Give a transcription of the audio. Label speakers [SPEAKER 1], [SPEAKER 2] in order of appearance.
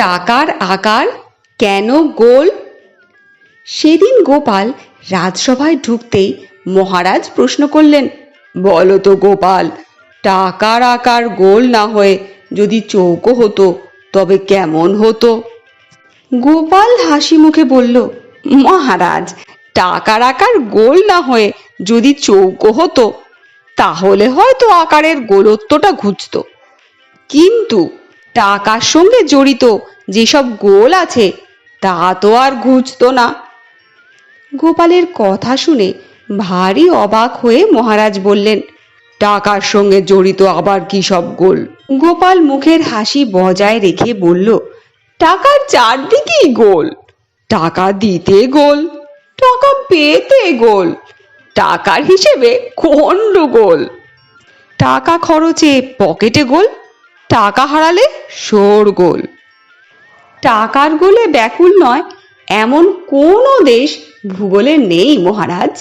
[SPEAKER 1] টাকার আকার কেন গোল? সেদিন গোপাল রাজসভায় ঢুকতেই মহারাজ প্রশ্ন করলেন, বলো তো গোপাল, টাকার আকার গোল না হয়ে যদি চৌকো হতো, তবে কেমন হতো? গোপাল হাসি মুখে বলল, মহারাজ, টাকার আকার গোল না হয়ে যদি চৌকো হতো, তাহলে হয়তো আকারের গোলত্বটা ঘুচতো। কিন্তু টাকার সঙ্গে জড়িত যেসব গোল আছে, তা তো আর ঘুচতো না। গোপালের কথা শুনে ভারী অবাক হয়ে মহারাজ বললেন, টাকার সঙ্গে জড়িত আবার কি সব গোল? গোপাল মুখের হাসি বজায় রেখে বলল, টাকার চারদিকেই গোল। টাকা দিতে গোল, টাকা পেতে গোল, টাকার হিসেবে গোল। টাকা খরচে পকেটে গোল টাকা হারালে শোর গোল। টাকার গোলে ব্যাকুল নয় এমন কোনো দেশ ভূগোলে নেই মহারাজ।